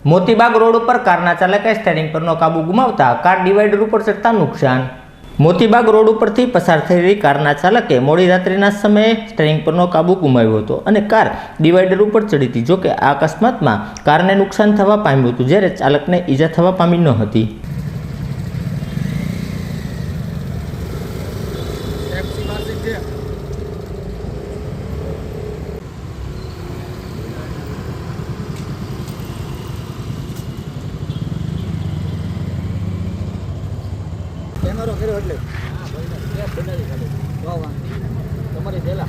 Moti Bagh road ઉપર કારના ચાલકે સ્ટેરિંગ પરનો કાબુ ગુમાવતા કાર ડિવાઈડર ઉપર ચડતા નુકસાન. મોતીબાગ રોડ ઉપરથી પસાર રહી કારના ચાલકે મોડી રાત્રિના સમયે સ્ટેરિંગ પરનો કાબુ ગુમાવ્યો હતો અને કાર ડિવાઈડર ઉપર ચડી હતી. જોકે આ અકસ્માતમાં કારને નુકસાન થવા પામ્યું હતું, જ્યારે ચાલકને ઈજા થવા પામી ન હતી. કેમેરો કર્યો એટલે. તમારી પહેલા.